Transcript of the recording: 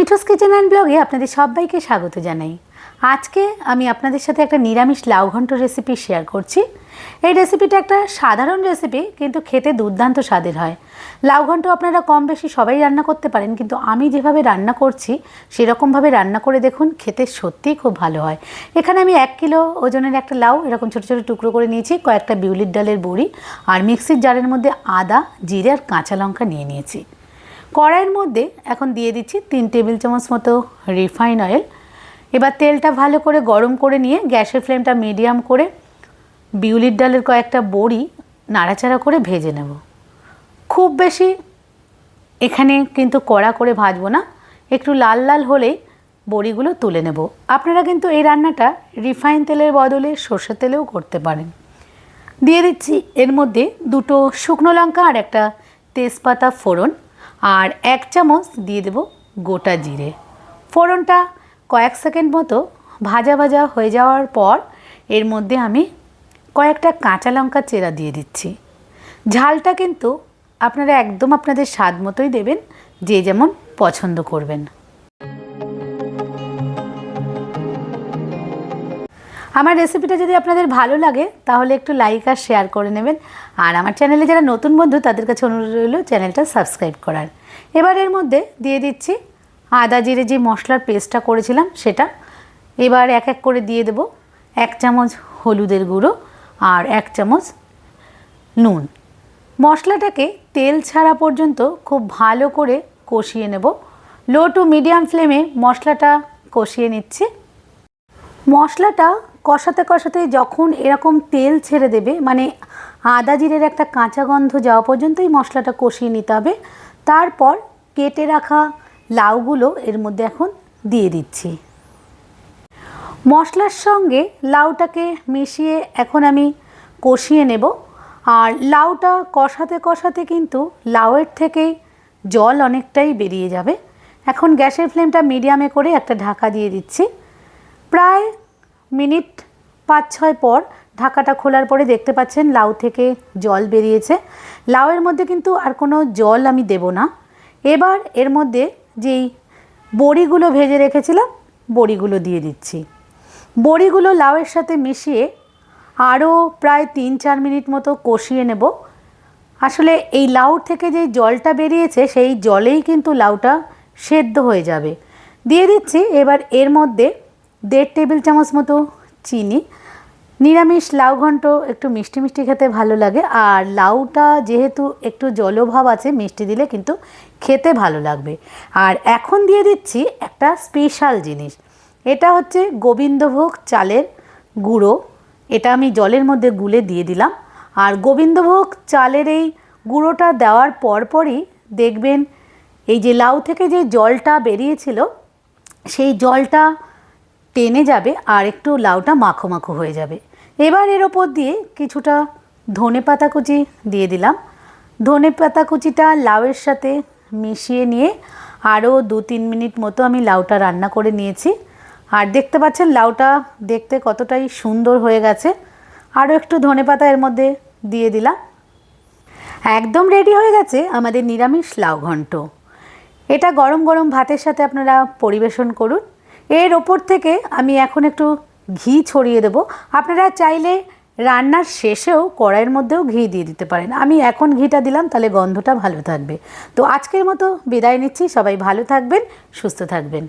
মিঠোস kitchen and ব্লগে আপনাদের সবাইকে স্বাগত জানাই। আজকে আমি আপনাদের সাথে একটা নিরামিষ লাউ ঘন্ট রেসিপি শেয়ার করছি। এই রেসিপিটা একটা সাধারণ রেসিপি কিন্তু খেতে দুর্দান্ত স্বাদের হয়। লাউ ঘন্ট আপনারা কম বেশি সবাই রান্না করতে পারেন, কিন্তু আমি যেভাবে রান্না করছি সেরকমভাবে রান্না করে দেখুন, খেতে সত্যিই খুব ভালো হয়। এখানে আমি এক কিলো ওজনের একটা লাউ, এরকম ছোটো ছোটো টুকরো করে নিয়েছি, কয়েকটা বিউলির ডালের বড়ি, আর মিক্সির জারের মধ্যে আদা, জিরে আর কাঁচা লঙ্কা নিয়ে নিয়েছি। কড়াইয়ের মধ্যে এখন দিয়ে দিচ্ছি তিন টেবিল চামচ মতো রিফাইন অয়েল। এবার তেলটা ভালো করে গরম করে নিয়ে গ্যাসের ফ্লেমটা মিডিয়াম করে বিউলির ডালের কয়েকটা বড়ি নাড়াচাড়া করে ভেজে নেব। খুব বেশি এখানে কিন্তু কড়া করে ভাজবো না, একটু লাল লাল হলেই বড়িগুলো তুলে নেব। আপনারা কিন্তু এই রান্নাটা রিফাইন তেলের বদলে সর্ষের তেলেও করতে পারেন। দিয়ে দিচ্ছি এর মধ্যে দুটো শুকনো লঙ্কা আর একটা তেজপাতা ফোড়ন। আর এক চামচ দিয়ে দেব গোটা জিরে। ফোড়নটা কয়েক সেকেন্ড মতো ভাজা ভাজা হয়ে যাওয়ার পর এর মধ্যে আমি কয়েকটা কাঁচা লঙ্কা চেরা দিয়ে দিচ্ছি। ঝালটা কিন্তু আপনারা একদম আপনাদের স্বাদ মতোই দেবেন, যে যেমন পছন্দ করবেন। আমার রেসিপিটা যদি আপনাদের ভালো লাগে, তাহলে একটু লাইক আর শেয়ার করে নেবেন। আর আমার চ্যানেলে যারা নতুন বন্ধু, তাদের কাছে অনুরোধ রইল চ্যানেলটা সাবস্ক্রাইব করার। এবার এর মধ্যে দিয়ে দিচ্ছি আদা জিরে যে মশলার পেস্টটা করেছিলাম, সেটা। এবার এক এক করে দিয়ে দেব। এক চামচ হলুদের গুঁড়ো আর এক চামচ নুন। মশলাটাকে তেল ছাড়া পর্যন্ত খুব ভালো করে কষিয়ে নেব। লো টু মিডিয়াম ফ্লেমে মশলাটা কষিয়ে নিচ্ছি। মশলাটা কষাতে কষাতে যখন এরকম তেল ছেড়ে দেবে মানে আদা জিরের একটা কাঁচা গন্ধ যাওয়া পর্যন্তই মশলাটা কষিয়ে নিতে হবে। তারপর কেটে রাখা লাউগুলো এর মধ্যে এখন দিয়ে দিচ্ছি। মশলার সঙ্গে লাউটাকে মিশিয়ে এখন আমি কষিয়ে নেব। আর লাউটা কষাতে কষাতে কিন্তু লাউয়ের থেকেই জল অনেকটাই বেরিয়ে যাবে। এখন গ্যাসের ফ্লেমটা মিডিয়ামে করে একটা ঢাকা দিয়ে দিচ্ছি। প্রায় মিনিট পাঁচ ছয় পর ঢাকাটা খোলার পরে দেখতে পাচ্ছেন লাউ থেকে জল বেরিয়েছে। লাউয়ের মধ্যে কিন্তু আর কোনো জল আমি দেব না। এবার এর মধ্যে যেই বড়িগুলো ভেজে রেখেছিলাম, বড়িগুলো দিয়ে দিচ্ছি। বড়িগুলো লাউয়ের সাথে মিশিয়ে আরও প্রায় তিন চার মিনিট মতো কষিয়ে নেব। আসলে এই লাউ থেকে যে জলটা বেরিয়েছে, সেই জলেই কিন্তু লাউটা সেদ্ধ হয়ে যাবে। দিয়ে দিচ্ছি এবার এর মধ্যে দেড় টেবিল চামচ মতো চিনি, নিরামিষ লাউ ঘন্ট, একটু মিষ্টি মিষ্টি খেতে ভালো লাগে। আর লাউটা যেহেতু একটু জলভাব আছে, মিষ্টি দিলে কিন্তু খেতে ভালো লাগবে। আর এখন দিয়ে দিচ্ছি একটা স্পেশাল জিনিস। এটা হচ্ছে গোবিন্দভোগ চালের গুঁড়ো। এটা আমি জলের মধ্যে গুলে দিয়ে দিলাম। আর গোবিন্দভোগ চালের এই গুঁড়োটা দেওয়ার পরপরই দেখবেন, এই যে লাউ থেকে যে জলটা বেরিয়েছিল, সেই জলটা টেনে যাবে আর একটু লাউটা মাখো মাখো হয়ে যাবে। এবার এর ওপর দিয়ে কিছুটা ধনে পাতা কুচি দিয়ে দিলাম। ধনে পাতা কুচিটা লাউয়ের সাথে মিশিয়ে নিয়ে আরও দু তিন মিনিট মতো আমি লাউটা রান্না করে নিয়েছি। আর দেখতে পাচ্ছেন লাউটা দেখতে কতটাই সুন্দর হয়ে গেছে। আরও একটু ধনে পাতা এর মধ্যে দিয়ে দিলাম। একদম রেডি হয়ে গেছে আমাদের নিরামিষ লাউ ঘন্ট। এটা গরম গরম ভাতের সাথে আপনারা পরিবেশন করুন। এর ওপর থেকে আমি এখন একটু ঘি ছড়িয়ে দেব। আপনারা চাইলে রান্নার শেষেও কড়াইয়ের মধ্যেও ঘি দিয়ে দিতে পারেন। আমি এখন ঘিটা দিলাম, তাহলে গন্ধটা ভালো থাকবে। তো আজকের মতো বিদায় নিচ্ছি। সবাই ভালো থাকবেন, সুস্থ থাকবেন।